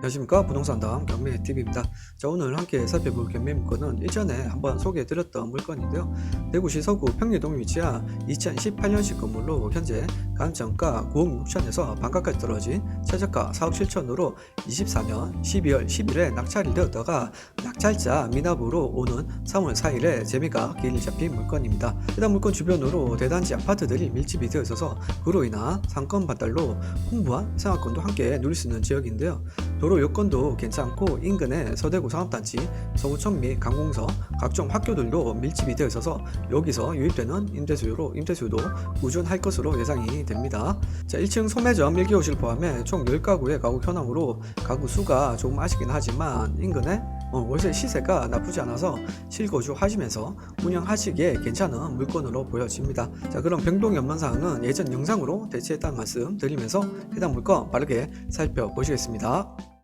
안녕하십니까 부동산담 경매TV입니다. 자 오늘 함께 살펴볼 경매 물건은 일전에 한번 소개해드렸던 물건인데요. 대구시 서구 평리동 위치한 2018년식 건물로 현재 감정가 9억 6천에서 반가까지 떨어진 최저가 4억 7천으로 24년 12월 10일에 낙찰이 되었다가 낙찰자 미납으로 오는 3월 4일에 재미가 길이 잡힌 물건입니다. 해당 물건 주변으로 대단지 아파트들이 밀집이 되어 있어서 그로 인한 상권 발달로 풍부한 생활권도 함께 누릴 수 있는 지역인데요. 도로 여건도 괜찮고 인근에 서대구 산업단지, 서구청 및 강공서, 각종 학교들도 밀집이 되어 있어서 여기서 유입되는 임대수요로 임대수요도 꾸준할 것으로 예상이 됩니다. 자, 1층 소매점 1개호실 포함해 총 10가구의 가구 현황으로 가구 수가 조금 아쉽긴 하지만 인근에 어, 월세 시세가 나쁘지 않아서 실거주 하시면서 운영하시기에 괜찮은 물건으로 보여집니다. 자, 그럼 변동 연만사항은 예전 영상으로 대체했다는 말씀 드리면서 해당 물건 빠르게 살펴보시겠습니다.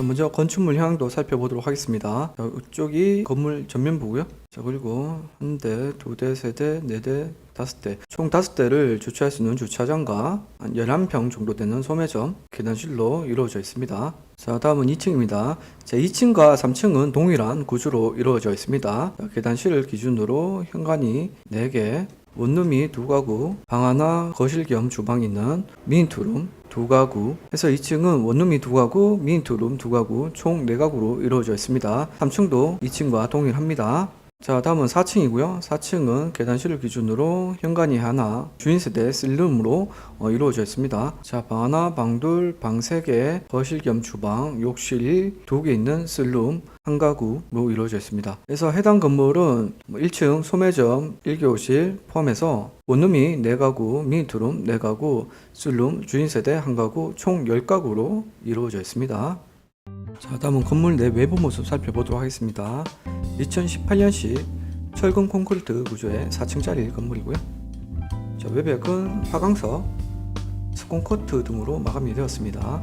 먼저 건축물 향도 살펴보도록 하겠습니다. 자, 이쪽이 건물 전면부고요. 자, 그리고 한 대, 두 대, 세 대, 네 대, 다섯 대. 총 다섯 대를 주차할 수 있는 주차장과 한 11평 정도 되는 소매점, 계단실로 이루어져 있습니다. 자, 다음은 2층입니다. 자, 2층과 3층은 동일한 구조로 이루어져 있습니다. 자, 계단실을 기준으로 현관이 4개, 원룸이 두 가구, 방 하나, 거실 겸 주방이 있는 미니투룸 두 가구 해서 2층은 원룸이 두 가구, 미니투룸 두 가구, 총 4가구로 이루어져 있습니다. 3층도 2층과 동일합니다. 자, 다음은 4층이고요. 4층은 계단실을 기준으로 현관이 하나, 주인세대 쓸룸으로 어, 이루어져 있습니다. 자, 방 하나, 방 둘, 방세 개, 거실 겸 주방, 욕실 두개 있는 쓸룸 한 가구로 이루어져 있습니다. 그래서 해당 건물은 뭐 1층 소매점 1개호실 포함해서 원룸이 4가구, 미니투룸 4가구, 쓸룸, 주인세대 한 가구, 총 10가구로 이루어져 있습니다. 자, 다음은 건물 내 외부 모습 살펴보도록 하겠습니다. 2018년식 철근 콘크리트 구조의 4층짜리 건물이고요. 자, 외벽은 화강석, 스콘 코트 등으로 마감이 되었습니다.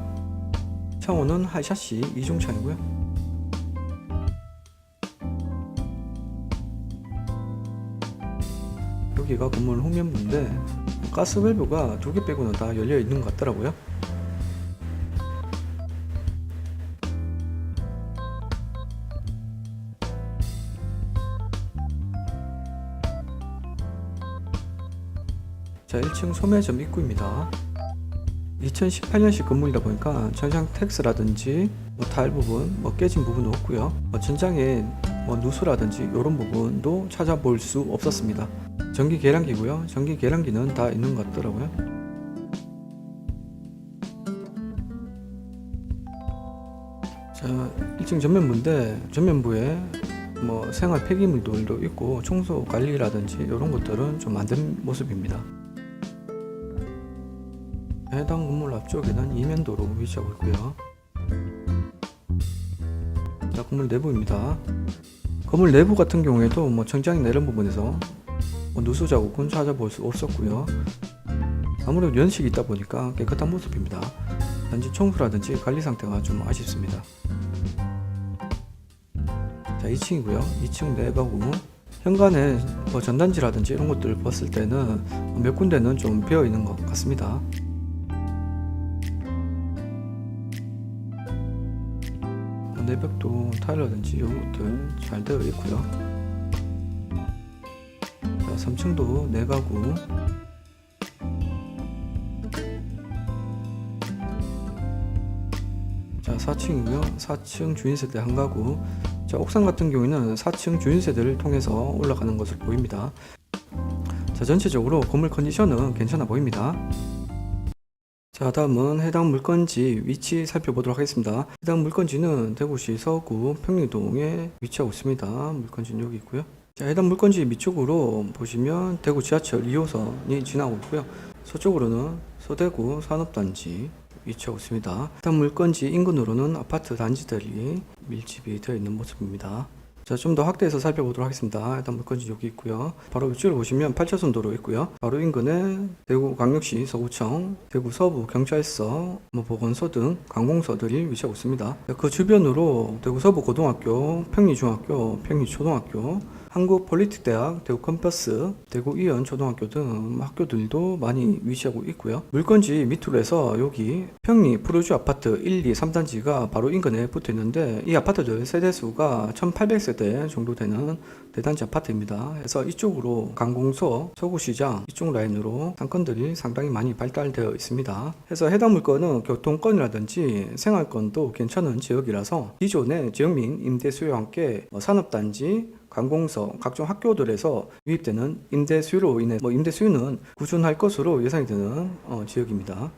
창호는 하이샤시 이중창이고요. 여기가 건물 후면부인데 가스 밸브가 두 개 빼고는 다 열려 있는 것 같더라고요. 자, 1층 소매점 입구입니다. 2018년식 건물이다 보니까 천장 텍스라든지 뭐 타일 부분, 뭐 깨진 부분도 없고요. 뭐 천장에 뭐 누수라든지 이런 부분도 찾아볼 수 없었습니다. 전기 계량기고요. 전기 계량기는 다 있는 것 같더라고요. 자, 1층 전면부인데 전면부에 뭐 생활 폐기물들도 있고 청소 관리라든지 이런 것들은 좀 안 된 모습입니다. 해당 건물 앞쪽에는 이면도로 위치하고 있고요. 자, 건물 내부입니다. 건물 내부 같은 경우에도 뭐 천장이나 이런 부분에서 뭐 누수 자국은 찾아볼 수 없었고요. 아무래도 연식이 있다 보니까 깨끗한 모습입니다. 단지 청소라든지 관리 상태가 좀 아쉽습니다. 자, 2층이고요. 2층 내가구 현관에 뭐 전단지라든지 이런 것들을 봤을 때는 몇 군데는 좀 비어 있는 것 같습니다. 뭐 내벽도 타일러든지 이런 것들 잘 되어 있고요. 자, 3층도 내가구 자, 4층이고요. 4층 주인세대 한 가구. 자, 옥상 같은 경우에는 4층 주인세대를 통해서 올라가는 것으로 보입니다. 자, 전체적으로 건물 컨디션은 괜찮아 보입니다. 자, 다음은 해당 물건지 위치 살펴보도록 하겠습니다. 해당 물건지는 대구시 서구 평리동에 위치하고 있습니다. 물건지는 여기 있고요. 자, 해당 물건지 밑쪽으로 보시면 대구 지하철 2호선이 지나고 있고요. 서쪽으로는 서대구 산업단지 위치하고 있습니다. 해당 물건지 인근으로는 아파트 단지들이 밀집이 되어 있는 모습입니다. 자, 좀 더 확대해서 살펴보도록 하겠습니다. 일단 물건지 여기 있고요. 바로 위쪽으로 보시면 8차선 도로 있고요. 바로 인근에 대구 광역시 서구청, 대구 서부 경찰서, 뭐 보건소 등 관공서들이 위치하고 있습니다. 그 주변으로 대구 서부 고등학교, 평리 중학교, 평리 초등학교, 한국 폴리틱대학, 대구 컴퍼스, 대구 이연 초등학교 등 학교들도 많이 위치하고 있고요. 물건지 밑으로 해서 여기 평리 프로주 아파트 1, 2, 3단지가 바로 인근에 붙어 있는데 이 아파트들 세대수가 1800세대 정도 되는 대단지 아파트입니다. 그래서 이쪽으로 강공소, 서구시장 이쪽 라인으로 상권들이 상당히 많이 발달되어 있습니다. 그래서 해당 물건은 교통권이라든지 생활권도 괜찮은 지역이라서 기존의 지역민 임대 수요와 함께 뭐 산업단지, 관공서, 각종 학교들에서 유입되는 임대 수요로 인해 뭐 임대 수요는 꾸준할 것으로 예상이 되는 어, 지역입니다.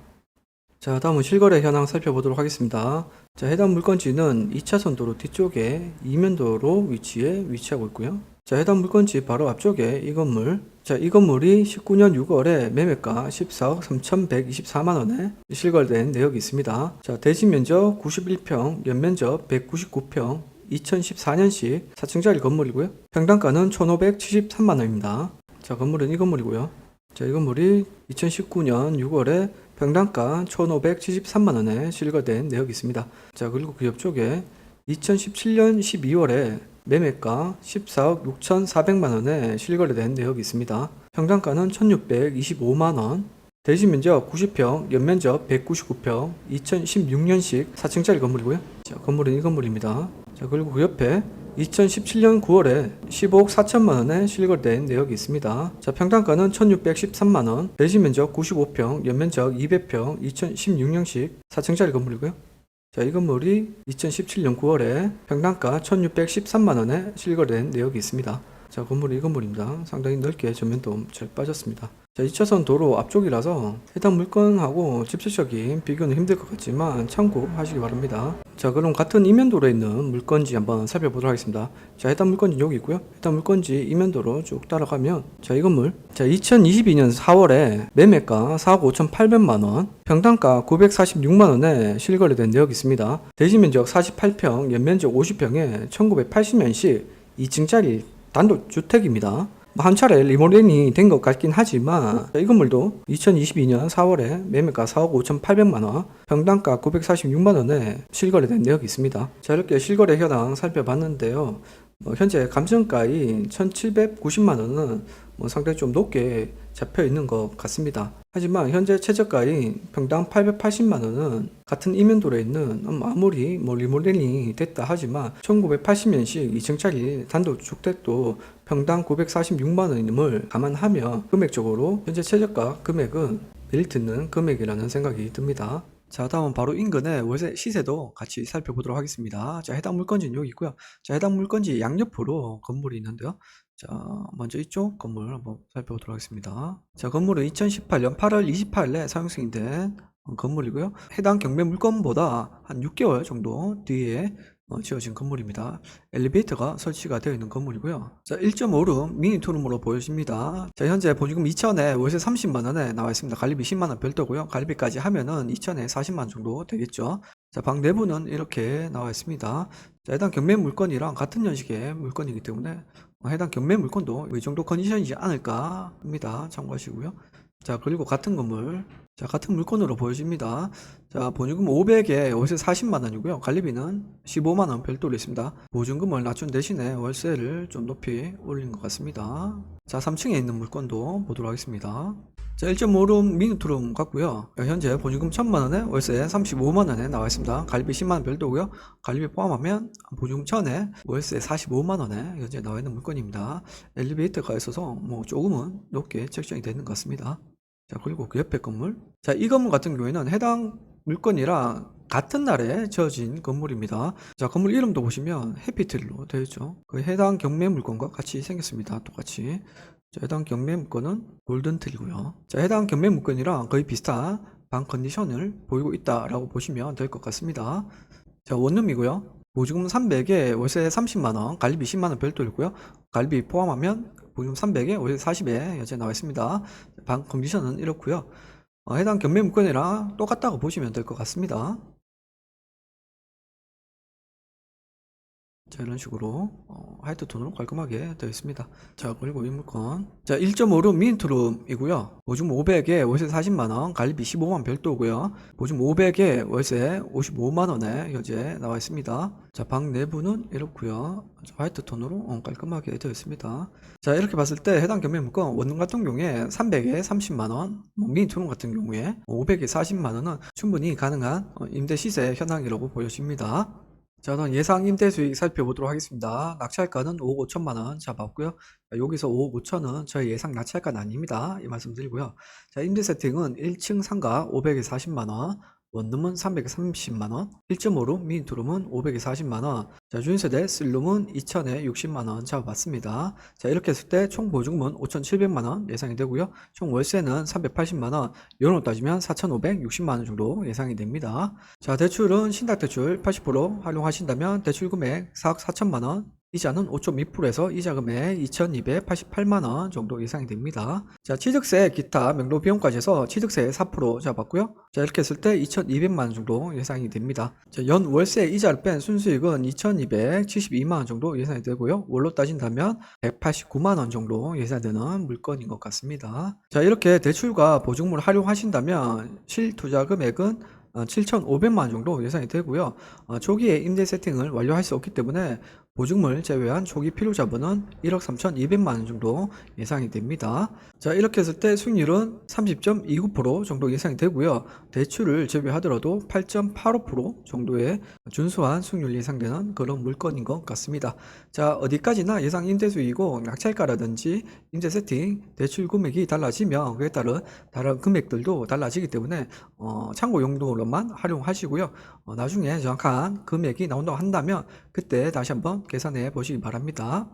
자, 다음은 실거래 현황 살펴보도록 하겠습니다. 자, 해당 물건지는 2차선 도로 뒤쪽에 이면도로 위치에 위치하고 있고요. 자, 해당 물건지 바로 앞쪽에 이 건물. 자, 이 건물이 19년 6월에 매매가 14억 3,124만 원에 실거래된 내역이 있습니다. 자, 대지 면적 91평, 연면적 199평, 2014년식 4층짜리 건물이고요. 평당가는 1,573만 원입니다. 자, 건물은 이 건물이고요. 자, 이 건물이 2019년 6월에 평당가 1,573만 원에 실거된 내역이 있습니다. 자, 그리고 그 옆쪽에 2017년 12월에 매매가 14억 6,400만 원에 실거래된 내역이 있습니다. 평당가는 1,625만 원. 대지 면적 90평, 연면적 199평, 2016년식 4층짜리 건물이고요. 자, 건물은 이 건물입니다. 자, 그리고 그 옆에 2017년 9월에 15억 4천만 원에 실거래된 내역이 있습니다. 자, 평당가는 1,613만 원, 대지 면적 95평, 연면적 200평, 2016년식 4층짜리 건물이고요. 자, 이 건물이 2017년 9월에 평당가 1,613만 원에 실거래된 내역이 있습니다. 자, 건물이 이 건물입니다. 상당히 넓게 전면도 잘 빠졌습니다. 자, 2차선 도로 앞쪽이라서 해당 물건하고 직접적인 비교는 힘들 것 같지만 참고하시기 바랍니다. 자, 그럼 같은 이면도로에 있는 물건지 한번 살펴보도록 하겠습니다. 자, 해당 물건지 여기 있고요. 해당 물건지 이면도로 쭉 따라가면 자, 이 건물. 자, 2022년 4월에 매매가 4억 5,800만 원, 평당가 946만 원에 실거래된 내역이 있습니다. 대지 면적 48평, 연면적 50평에 1980년식 2층짜리 단독주택입니다. 뭐한 차례 리모델링이 된 것 같긴 하지만 이 건물도 2022년 4월에 매매가 4억 5,800만 원, 평당가 946만 원에 실거래된 내역이 있습니다. 자 이렇게 실거래 현황 살펴봤는데요. 뭐 현재 감정가인 1,790만 원은 뭐 상당히 좀 높게 잡혀 있는 것 같습니다. 하지만 현재 최저가인 평당 880만 원은 같은 이면도로에 있는 음, 아무리 뭐 리모델링이 됐다 하지만 1980년식 2층짜리 단독주택도 평당 946만 원임을 감안하며 금액적으로 현재 최저가 금액은 있는 금액이라는 생각이 듭니다. 자, 다음은 바로 인근의 월세 시세도 같이 살펴보도록 하겠습니다. 자, 해당 물건지는 여기 있고요. 자, 해당 물건지 양옆으로 건물이 있는데요. 자, 먼저 이쪽 건물 한번 살펴보도록 하겠습니다. 자, 건물은 2018년 8월 28일에 사용 승인된 건물이고요. 해당 경매 물건보다 한 6개월 정도 뒤에 어, 지어진 건물입니다. 엘리베이터가 설치가 되어 있는 건물이고요. 자, 1.5룸 미니 투룸으로 보여집니다. 자, 현재 보증금 2천에 월세 30만 원에 나와 있습니다. 관리비 10만 원 별도고요. 관리비까지 하면은 2천에 40만 원 정도 되겠죠. 자, 방 내부는 이렇게 나와 있습니다. 자, 해당 경매 물건이랑 같은 연식의 물건이기 때문에 어, 해당 경매 물건도 이 정도 컨디션이지 않을까 합니다. 참고하시고요. 자, 그리고 같은 건물. 자, 같은 물건으로 보여집니다. 자, 보증금 500에 월세 40만 원이고요. 관리비는 15만 원 별도로 있습니다. 보증금을 낮춘 대신에 월세를 좀 높이 올린 것 같습니다. 자, 3층에 있는 물건도 보도록 하겠습니다. 자, 1.5룸 미니투룸 같고요. 현재 보증금 1000만 원에 월세 35만 원에 나와 있습니다. 관리비 10만 원 별도고요. 관리비 포함하면 보증금 1000에 월세 45만 원에 현재 나와 있는 물건입니다. 엘리베이터가 있어서 뭐 조금은 높게 책정이 되는 것 같습니다. 자, 그리고 그 옆에 건물. 자, 이 건물 같은 경우에는 해당 물건이랑 같은 날에 지어진 건물입니다. 자, 건물 이름도 보시면 해피트리로 되어 있죠. 그 해당 경매 물건과 같이 생겼습니다. 똑같이. 자, 해당 경매 물건은 골든트리고요. 자, 해당 경매 물건이랑 거의 비슷한 방 컨디션을 보이고 있다라고 보시면 될 것 같습니다. 자, 원룸이고요. 보증금 300에 월세 30만 원, 관리비 10만 원 별도이고요. 관리비 포함하면 보증금 300에 월세 40에 현재 나와 있습니다. 방 컨디션은 이렇고요. 어, 해당 경매 물건이랑 똑같다고 보시면 될 것 같습니다. 자, 자, 이런 식으로 어, 화이트 톤으로 깔끔하게 되어 있습니다. 자, 그리고 이 물건. 자, 1.5룸 미니투룸이고요. 보증 500에 월세 40만원, 관리비 15만 별도고요. 보증 500에 월세 55만원에 현재 나와 있습니다. 자, 방 내부는 이렇고요. 자, 화이트 톤으로 어, 깔끔하게 되어 있습니다. 자, 이렇게 봤을 때 해당 경매 물건 원룸 같은 경우에 300에 30만원, 뭐 미니투룸 같은 경우에 500에 40만원은 충분히 가능한 어, 임대 시세 현황이라고 보여집니다. 자, 그럼 예상 임대 수익 살펴보도록 하겠습니다. 낙찰가는 5억 5천만 원 잡았고요. 자, 여기서 5억 5천은 저희 예상 낙찰가는 아닙니다. 이 말씀 드리고요. 자, 임대 세팅은 1층 상가 500에 40만 원, 원룸은 330만 원, 1.5룸 미니투룸은 500에 40만 원, 자, 준세대 쓸룸은 2천에 60만 원 잡아봤습니다. 자, 이렇게 했을 때 총 보증금은 5,700만 원 예상이 되고요. 총 월세는 380만 원, 연으로 따지면 4,560만 원 정도 예상이 됩니다. 자, 대출은 신탁대출 80% 활용하신다면 대출 금액 4억 4천만 원, 이자는 5.2%에서 이자 금액 2,288만 원 정도 예상이 됩니다. 자, 취득세 기타 명로 비용까지 해서 취득세 4% 잡았고요. 자, 이렇게 했을 때 2,200만 원 정도 예상이 됩니다. 자, 연 월세 이자를 뺀 순수익은 2,272만 원 정도 예상이 되고요. 월로 따진다면 189만 원 정도 예상되는 물건인 것 같습니다. 자, 이렇게 대출과 보증금을 활용하신다면 실투자 금액은 어, 7,500만 원 정도 예상이 되고요. 어, 초기에 임대 세팅을 완료할 수 없기 때문에 보증물 제외한 초기 필요 자본은 1억 3,200만 원 정도 예상이 됩니다. 자, 이렇게 했을 때 수익률은 30.29% 정도 예상이 되고요. 대출을 제외하더라도 8.85% 정도의 준수한 수익률 예상되는 그런 물건인 것 같습니다. 자, 어디까지나 예상 임대 수익이고 낙찰가라든지 임대 세팅, 대출 금액이 달라지면 그에 따른 다른 금액들도 달라지기 때문에 어, 참고 용도로만 활용하시고요. 어, 나중에 정확한 금액이 나온다고 한다면 그때 다시 한번 계산해 보시기 바랍니다.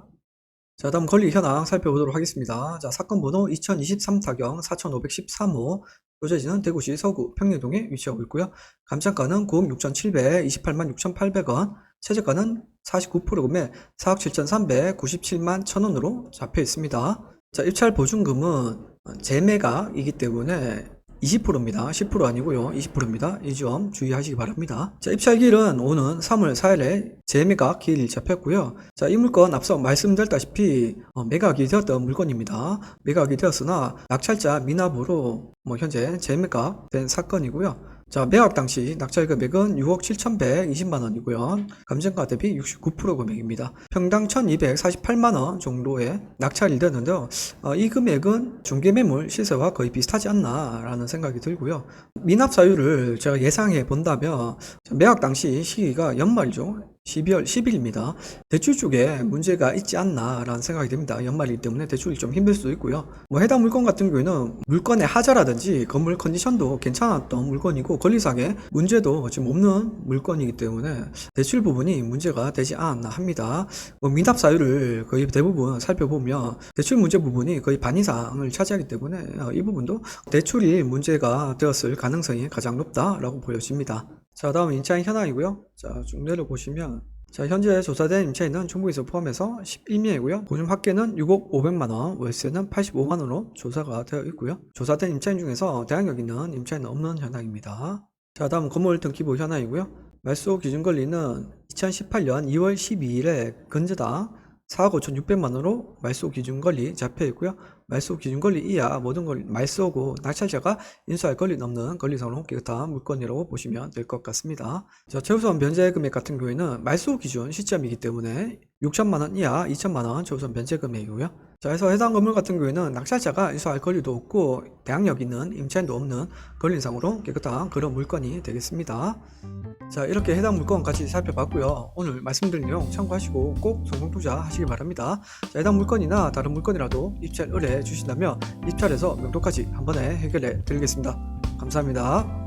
자, 다음 권리 현황 살펴보도록 하겠습니다. 자, 사건 번호 2023 타경 4513호 소재지는 대구시 서구 평리동에 위치하고 있고요. 감정가는 9억 6,728만 6,800원, 최저가는 49% 금액 4억 7,397만 1,000원으로 잡혀 있습니다. 자, 입찰 보증금은 재매각이기 때문에 20%입니다. 10% 아니고요. 20%입니다. 이 점 주의하시기 바랍니다. 자, 입찰기일은 오는 3월 4일에 재매각 기일 잡혔고요. 자, 이 물건 앞서 말씀드렸다시피 어, 매각이 되었던 물건입니다. 매각이 되었으나 낙찰자 미납으로 뭐 현재 재매각 된 사건이고요. 자, 매각 당시 낙찰 금액은 6억 7,120만 원이고요. 감정가 대비 69% 금액입니다. 평당 1,248만 원 정도의 낙찰이 되는데요. 어, 이 금액은 중개 매물 시세와 거의 비슷하지 않나라는 생각이 들고요. 미납 사유를 제가 예상해 본다면 매각 당시 시기가 연말이죠. 12월 10일입니다. 대출 쪽에 문제가 있지 않나라는 생각이 듭니다. 연말이기 때문에 대출이 좀 힘들 수도 있고요. 뭐 해당 물건 같은 경우에는 물건의 하자라든지 건물 컨디션도 괜찮았던 물건이고 권리상의 문제도 지금 없는 물건이기 때문에 대출 부분이 문제가 되지 않았나 합니다. 뭐 미납 사유를 거의 대부분 살펴보면 대출 문제 부분이 거의 반 이상을 차지하기 때문에 어, 이 부분도 대출이 문제가 되었을 가능성이 가장 높다라고 보여집니다. 자, 다음 임차인 현황이고요. 자, 쭉 내려보시면 자, 현재 조사된 임차인은 중부에서 포함해서 11명이고요. 보증 합계는 6억 500만 원, 월세는 85만 원으로 조사가 되어 있고요. 조사된 임차인 중에서 대항력 있는 임차인은 없는 현황입니다. 자, 다음 건물 등기부 현황이고요. 말소 기준 권리는 2018년 2월 12일에 근저당 4억 5,600만 원으로 말소 기준 권리 잡혀 있고요. 말소 기준 권리 이하 모든 걸 말소고 낙찰자가 인수할 권리는 없는 권리상으로 깨끗한 물건이라고 보시면 될 것 같습니다. 자, 최우선 변제 금액 같은 경우에는 말소 기준 시점이기 때문에 6천만 원 이하 2천만 원 최우선 변제 금액이고요. 자, 그래서 해당 건물 같은 경우에는 낙찰자가 인수할 권리도 없고 대항력 있는 임차인도 없는 권리상으로 깨끗한 그런 물건이 되겠습니다. 자, 이렇게 해당 물건 같이 살펴봤고요. 오늘 말씀드린 내용 참고하시고 꼭 성공 투자 하시기 바랍니다. 자, 해당 물건이나 다른 물건이라도 입찰 의뢰 주신다면 입찰에서 명도까지 한 번에 해결해 드리겠습니다. 감사합니다.